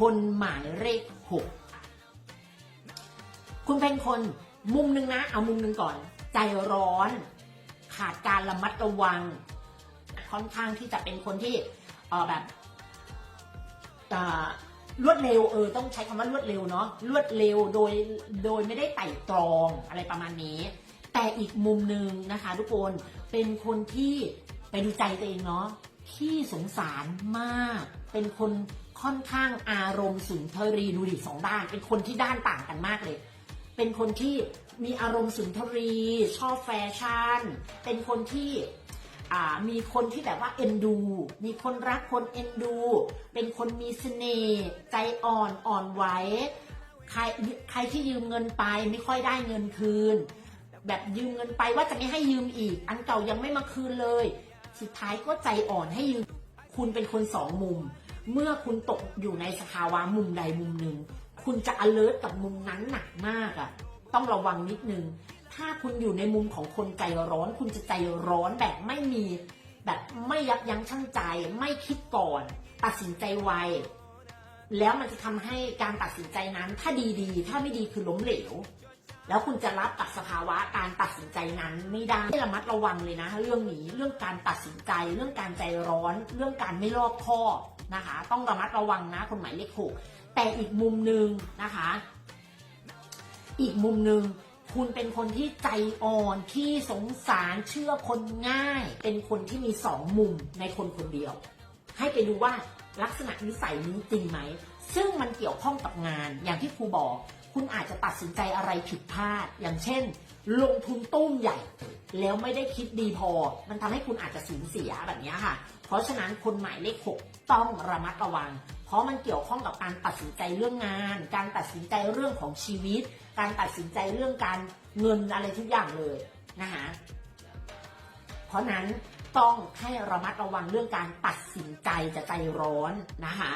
คนหมายเลขหกคุณเป็นคนมุมหนึ่งนะ เอามุมหนึ่งก่อน ใจร้อน ขาดการระมัดระวัง ค่อนข้างที่จะเป็นคนที่เออแบบรวดเร็วเออต้องใช้คำว่ารวดเร็วเนาะรวดเร็วโดยโดยไม่ได้ไต่ตรองอะไรประมาณนี้ แต่อีกมุมหนึ่งนะคะ ทุกคนเป็นคนที่ไปดูใจตัวเองเนาะที่สงสารมาก เป็นคน ค่อนข้างอารมณ์สุนทรีดูดิสองด้าน เป็นคนที่ด้านต่างกันมากเลย เป็นคนที่มีอารมณ์สุนทรี ชอบแฟชั่น เป็นคนที่มีคนที่แบบว่าเอ็นดู มีคนรักคนเอ็นดู เป็นคนมีเสน่ห์ใจอ่อนอ่อนไหวใครใครที่ยืมเงินไปไม่ค่อยได้เงินคืน แบบยืมเงินไปว่าจะไม่ให้ยืมอีก อันเก่ายังไม่มาคืนเลย สุดท้ายก็ใจอ่อนให้ยืมคุณเป็นคนสองมุม เมื่อคุณตกอยู่ในสภาวะมุมใดมุมหนึ่ง คุณจะ alert กับมุมนั้นหนักมากอะ่ะ ต้องระวังนิดนึง ถ้าคุณอยู่ในมุมของคนใจร้อน คุณจะใจร้อนแบบไม่มี แบบไม่ยับยั้งชั่งใจ ไม่คิดก่อน ตัดสินใจไว แล้วมันจะทำให้การตัดสินใจนั้น ถ้าดีๆถ้าไม่ดีคือล้มเหลว แล้วคุณจะรับกับสภาวะการตัดสินใจนั้นไม่ได้ให้ระมัดระวังเลยนะ เรื่องนี้ เรื่องการตัดสินใจ เรื่องการใจร้อน เรื่องการไม่รอบคอบ นะคะ ต้องระมัดระวังนะคนหมายเลขหกแต่อีกมุมหนึ่งนะคะ อีกมุมหนึ่งคุณเป็นคนที่ใจอ่อนที่สงสารเชื่อคนง่าย เป็นคนที่มีสองมุมในคนคนเดียว ให้ไปดูว่าลักษณะนิสัยนี้จริงไหม ซึ่งมันเกี่ยวข้องกับงานอย่างที่ครูบอก คุณอาจจะตัดสินใจอะไรผิดพลาด อย่างเช่น ลงทุนตุ้มใหญ่ แล้วไม่ได้คิดดีพอ มันทำให้คุณอาจจะสูญเสียแบบนี้ค่ะ เพราะฉะนั้นคนหมายเลขหกต้องระมัดระวัง เพราะมันเกี่ยวข้องกับการตัดสินใจเรื่องงาน การตัดสินใจเรื่องของชีวิต การตัดสินใจเรื่องการเงินอะไรทุกอย่างเลยนะคะเพราะนั้นต้องให้ระมัดระวังเรื่องการตัดสินใจจะใจร้อนนะคะ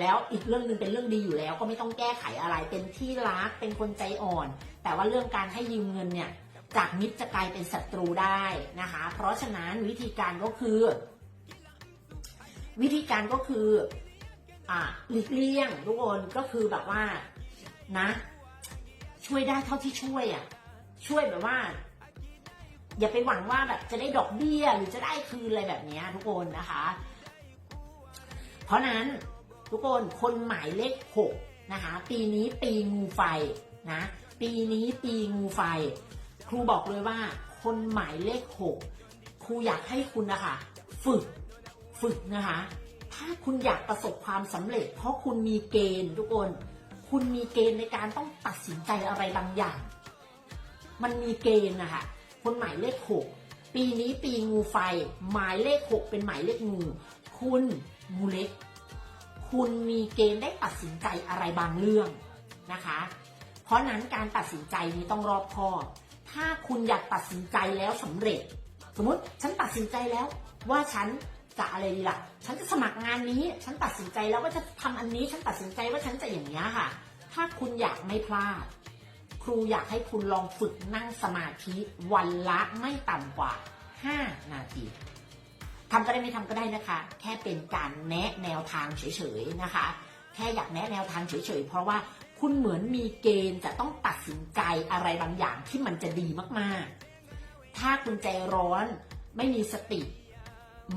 แล้วอีกเรื่องหนึ่งเป็นเรื่องดีอยู่แล้ว ก็ไม่ต้องแก้ไขอะไร เป็นที่รักเป็นคนใจอ่อน แต่ว่าเรื่องการให้ยืมเงินเนี่ยจากมิตรจะกลายเป็นศัตรูได้นะคะ เพราะฉะนั้นวิธีการก็คือ วิธีการก็คืออ่าหลีกเลี่ยงทุกคนก็คือแบบว่านะ ช่วยได้เท่าที่ช่วยอะช่วยแบบว่า อย่าไปหวังว่าแบบจะได้ดอกเบี้ยหรือจะได้คืนอะไรแบบนี้ทุกคนนะคะ เพราะนั้น ทุกคนคนหมายเลขหกนะคะปีนี้ปีงูไฟนะปีนี้ปีงูไฟ ครูบอกเลยว่า คนหมายเลขหกครูอยากให้คุณนะคะฝึกฝึกนะคะ ถ้าคุณอยากประสบความสำเร็จ เพราะคุณมีเกณฑ์ทุกคน คุณมีเกณฑ์ในการต้องตัดสินใจอะไรบางอย่าง มันมีเกณฑ์นะคะคนหมายเลขหกปีนี้ปีงูไฟ หมายเลขหกเป็นหมายเลขงู คุณงูเล็ก คุณมีเกณฑ์ได้ตัดสินใจอะไรบางเรื่องนะคะ เพราะนั้นการตัดสินใจนี้ต้องรอบคอบ ถ้าคุณอยากตัดสินใจแล้วสำเร็จ สมมติฉันตัดสินใจแล้วว่าฉันจะอะไรดีล่ะ ฉันจะสมัครงานนี้ ฉันตัดสินใจแล้วว่าจะทำอันนี้ ฉันตัดสินใจว่าฉันจะอย่างนี้ค่ะ ถ้าคุณอยากไม่พลาด ครูอยากให้คุณลองฝึกนั่งสมาธิวันละไม่ต่ำกว่า 5 นาที ทำก็ได้ไม่ทำก็ได้นะคะ แค่เป็นการแนะแนวทางเฉยๆนะคะ แค่อยากแนะแนวทางเฉยๆเพราะว่าคุณเหมือนมีเกณฑ์จะต้องตัดสินใจอะไรบางอย่างที่มันจะดีมากๆ ถ้าคุณใจร้อนไม่มีสติ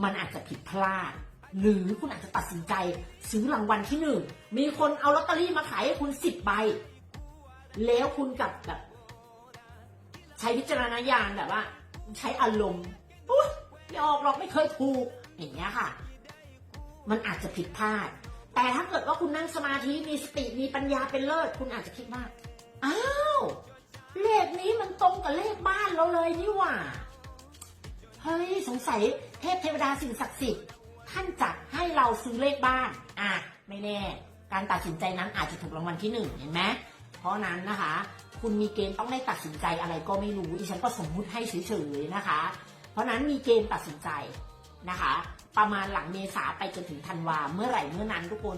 มันอาจจะผิดพลาด หรือคุณอาจจะตัดสินใจซื้อรางวัลที่หนึ่งมีคนเอาลอตเตอรี่มาขายให้คุณสิบใบ แล้วคุณกับแบบ ใช้วิจารณญาณแบบว่า ใช้อารมณ์อุ๊ยไม่ออก หรอกไม่เคยถูกอย่างเงี้ยค่ะ มันอาจจะผิดพลาด แต่ถ้าเกิดว่าคุณนั่งสมาธิมีสติมีปัญญาเป็นเลิศคุณอาจจะคิดว่าอ้าวเลขนี้มันตรงกับเลขบ้านเราเลยนี่หว่าเฮ้ยสงสัยเทพเทวดาสิ่งศักดิ์สิทธิ์ท่านจัดให้เราซื้อเลขบ้าน อะ ไม่แน่ การตัดสินใจนั้นอาจจะถูกรางวัลที่หนึ่งเห็นไหมเพราะนั้นนะคะ คุณมีเกณฑ์ต้องได้ตัดสินใจอะไรก็ไม่รู้ดิฉันก็สมมุติให้เฉยๆนะคะ เพราะนั้นมีเกณฑ์ตัดสินใจนะคะ ประมาณหลังเมษาไปจนถึงธันวาเมื่อไหร่เมื่อนั้นทุกคน